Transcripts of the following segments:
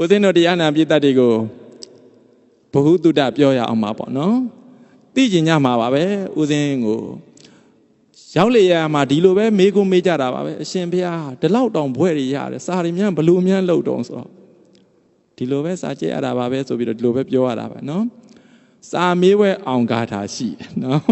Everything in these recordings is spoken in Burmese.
ဦးဇင်းတို့တရားနာပိတတ်တွေကိုဘ ഹു တုတပြောရအောင်ပါပေါ့နော်သိကျင်ကြမှာပါပဲဦးဇင်းကိုရောက်လေရမှာဒီလိုပဲမေးခွန်းမေးကြတာပါပဲအရှင်ဘုရားဒီလောက်တောင်ဘွဲ့တွေရတယ်စာရီမြန်ဘလို့မြန်လောက်တောင်ဆိုတော့ဒီလိုပဲစာကြည့်ရတာပါပဲဆိုပြီးတော့ဒီလိုပဲပြောရတာပဲနော်စာမေးဝဲအောင်ကားတာရှိတယ်နော်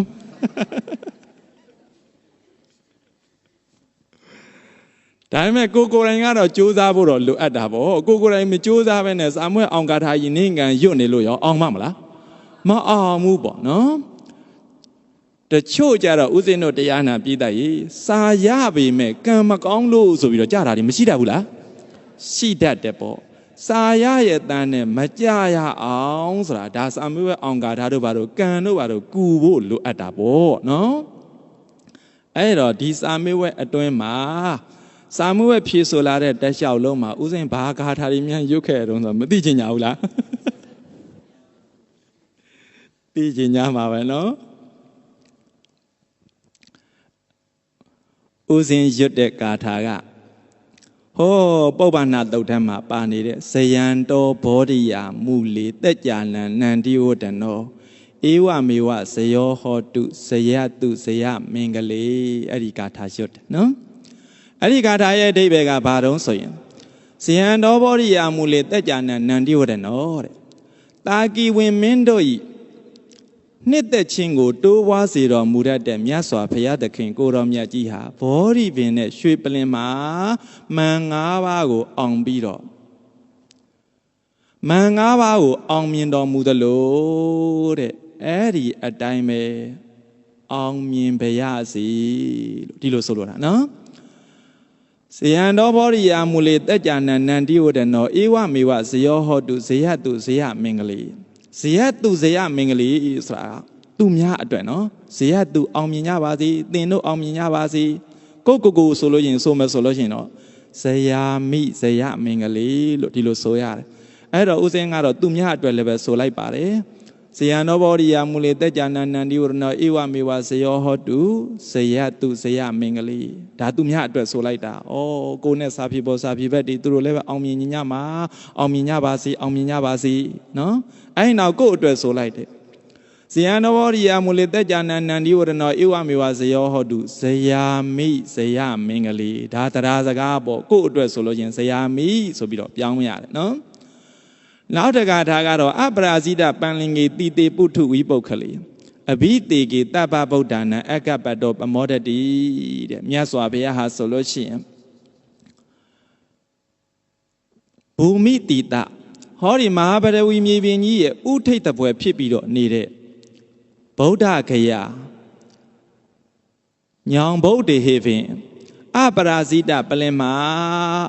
ဒါပေမဲ့ကိုကိုယ်တိုင်ကတော့စူးစမ်းဖို့တော့လိုအပ်တာပေါ့ကိုကိုယ်တိုင်မစူးစမ်းဘဲနဲ့စာမွဲအောင်ကားတာယင်းနေငံရွတ်နေလို့ရောအောင်မမလားမအောင်ဘူးပေါ့နော်တချို့ကြတော့ဥစဉ်တို့တရားနာပြည်သက်ရေစာရပေမဲ့ကံမကောင်းလို့ဆိုပြီးတော့ကြားတာဒီမရှိတတ်ဘူးလားရှိတတ်တယ်ပေါ့စာရရဲ့တန်းနဲ့မကြရအောင်ဆိုတာဒါစာမွေးအောင်ကားတာတို့ဘာတို့ကံတို့ဘာတို့ကူဖို့လိုအပ်တာပေါ့နော်အဲ့တော့ဒီစာမေးဝဲအတွင်းမှာ စာမေးဝဲဖြေဆိုလာတဲ့တက်လျှောက်လုံးမှာဥစဉ်ဘာဂါထာတွေများရွတ်ခဲ့တုံးဆိုမသိချင်ကြဘူးလားသိချင်ကြမှာပဲနော်ဥစဉ်ရွတ်တဲ့ဂါထာကဟောပုပ္ပနာတုတ်ထမ်းမှာပါနေတဲ့ဇယံတော်ဘောဓိယာမူလေတက်ကြလံနန္တိဝတ္တနောဧဝမေဝဇယောဟောတုဇယတုဇယမင်္ဂလေအဲ့ဒီဂါထာရွတ်တယ်နော် အဲ့ဒီဂါထာရဲ့အဓိပ္ပာယ်ကဘာတုံးဆိုရင်ဇယံတော်ဘောဓိယာမူလေတက်ကြလံနန္တိဝတ္တနောတဲ့တာကီဝင်မင်းတို့ဤနှစ်သက်ခြင်းကိုတိုးပွားစေတော်မူတတ်တဲ့မြတ်စွာဘုရားသခင်ကိုတော်မြတ်ကြီးဟာဘောဓိပင်နဲ့ရွှေပလင်မှာမန်၅ပါးကို အောင်ပြီးတော့မန်၅ပါးကို အောင်မြင်တော်မူသလိုတဲ့အဲ့ဒီအတိုင်းပဲအောင်မြင်ပါရစေလို့ဒီလိုဆိုလိုတာနော် ဇယံတော်ဘောရိယာမူလေတက်ကြနနန္တိဝတ္တနောဧဝမေဝဇယောဟောတုဇယတုဇယမင်္ဂလေဇယတုဇယမင်္ဂလေဆိုတာသူများအတွက်နော်ဇယတုအောင်မြင်ကြပါစေသင်တို့အောင်မြင်ကြပါစေကိုကိုကိုဆိုလို့ရင်ဆိုမယ်ဆိုလို့ရှိရင်တော့ဇယာမိဇယမင်္ဂလေလို့ဒီလိုဆိုရတယ်အဲ့တော့ဦးစင်းကတော့သူများအတွက်လည်းပဲဆိုလိုက်ပါတယ် ဇယံနောဘောရိယာမူလေတက်ကြနနန္တိဝရဏဧဝမေဝဇယောဟောတုဇယတုဇယမင်္ဂလေဒါသူများအတွက်ဆိုလိုက်တာဩကိုနဲ့စာဖြေပေါ်စာဖြေဘက်ဒီသူတို့လည်းပဲအောင်မြင်ညမှာအောင်မြင်ကြပါစေအောင်မြင်ကြပါစေနော်အဲ့နောက်ကို့အတွက်ဆိုလိုက်တယ်ဇယံနောဘောရိယာမူလေတက်ကြနနန္တိဝရဏဧဝမေဝဇယောဟောတုဇယာမိဇယမင်္ဂလေဒါတရားစကားပေါ့ကို့အတွက်ဆိုလို့ရင်ဇယာမိဆိုပြီးတော့ပြောင်းရတယ်နော် နောက်တကထာကတော့အပရာဇိတပန်လင်ကြီးတိတေပုထုဝိပုတ်ခလေအဘိတေကေတပ္ပဗုဒ္ဓနာအကပ္ပတောပမောဒတိတဲ့မြတ်စွာဘုရားဟာဆိုလို့ရှိရင်ဘူမိတိတဟောဒီမဟာဗရဝီမြေပြင်ကြီးရဲ့ဥထိတ်တပွဲဖြစ်ပြီးတော့နေတဲ့ဗုဒ္ဓဂယာညောင်ဗုဒ္ဓဟေဖင် အပရာဇိတပလင်မှာ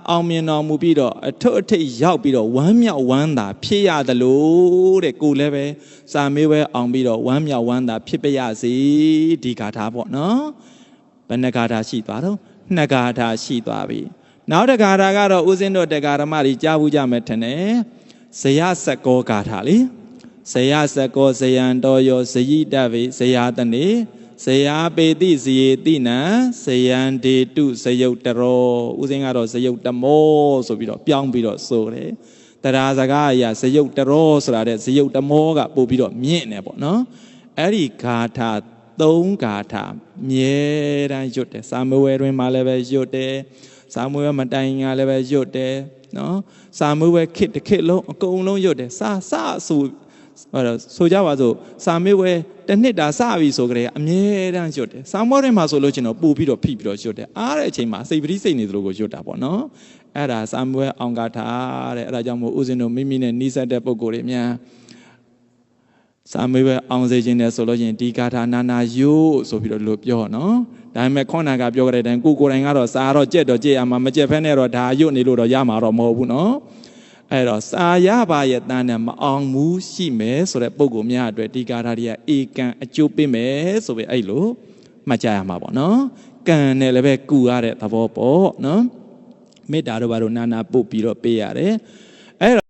အောင်မြင်တော်မူပြီးတော့အထွတ်အထိပ်ရောက်ပြီးတော့ဝမ်းမြောက်ဝမ်းသာဖြစ်ရသလိုတဲ့ကိုလည်းပဲစာမေးပဲအောင်ပြီးတော့ဝမ်းမြောက်ဝမ်းသာဖြစ်ပါရစေဒီဂါထာပေါ့နော်ဘယ်နှဂါထာရှိသွားတော့နှစ်ဂါထာရှိသွားပြီနောက်တဂါထာကတော့ဦးဇင်းတို့တဂါရမကြီးကြားဘူးကြမယ်ထင်တယ်ဇယစကောဂါထာလေဇယစကောဇယံတော်ယောဇယိတဗေဇယတနေ ဇယာပေတိဇယေတိနံဇယံဒေတုဇယုတ်တရောဥစဉ်ကတော့ဇယုတ်တမောဆိုပြီးတော့ပြောင်းပြီးတော့ဆိုတယ်တရားစကားအရာဇယုတ်တရောဆိုတာတဲ့ဇယုတ်တမောကပို့ပြီးတော့မြင့်နေပေါ့နော်အဲ့ဒီဂါထာသုံးဂါထာမြဲတမ်းရွတ်တယ်စာမဝဲတွင်မှလည်းပဲရွတ်တယ်စာမဝဲမတိုင်ကလည်းပဲရွတ်တယ်နော်စာမဝဲခစ်တစ်ခစ်လုံးအကုန်လုံးရွတ်တယ်စာစဆို အဲ့တော့ဆိုကြပါစို့စာမေးဝဲတစ်နှစ်တာစပြီဆိုကြတဲ့အမြဲတမ်းရွတ်တယ်စာမောထဲမှာဆိုလို့ချင်းတော့ပူပြီးတော့ဖိပြီးတော့ရွတ်တယ်အားတဲ့အချိန်မှာစိတ်ပရိစိတ်နေသလိုကိုရွတ်တာပေါ့နော်အဲ့ဒါစာမေးဝဲအောင်ကားထားတဲ့အဲ့ဒါကြောင့်မို့ဦးဇင်းတို့မိမိနဲ့နှီးဆက်တဲ့ပုံကိုယ်တွေများစာမေးဝဲအောင်စေခြင်းနဲ့ဆိုလို့ချင်းဒီကာထာနာနာယို့ဆိုပြီးတော့လို့ပြောနော်ဒါပေမဲ့ခေါနာကပြောကြတဲ့အတိုင်းကိုကိုယ်တိုင်ကတော့စာတော့ကြက်တော့ကြက်ရမှာမကြက်ဖဲနဲ့တော့ဒါယွတ်နေလို့တော့ရမှာတော့မဟုတ်ဘူးနော် အဲ့တော့စာရပါရဲ့တန်းနဲ့မအောင်ဘူးရှိမယ်ဆိုတဲ့ပုံကိုများအတွက်ဒီကာထာတွေကအေကံအကျိုးပေးမယ်ဆိုပြီးအဲ့လိုမှတ်ကြရမှာပေါ့နော်ကံနဲ့လည်းပဲကူရတဲ့သဘောပေါ့နော်မေတ္တာတို့ဘာလို့နာနာပုတ်ပြီးတော့ပေးရတယ်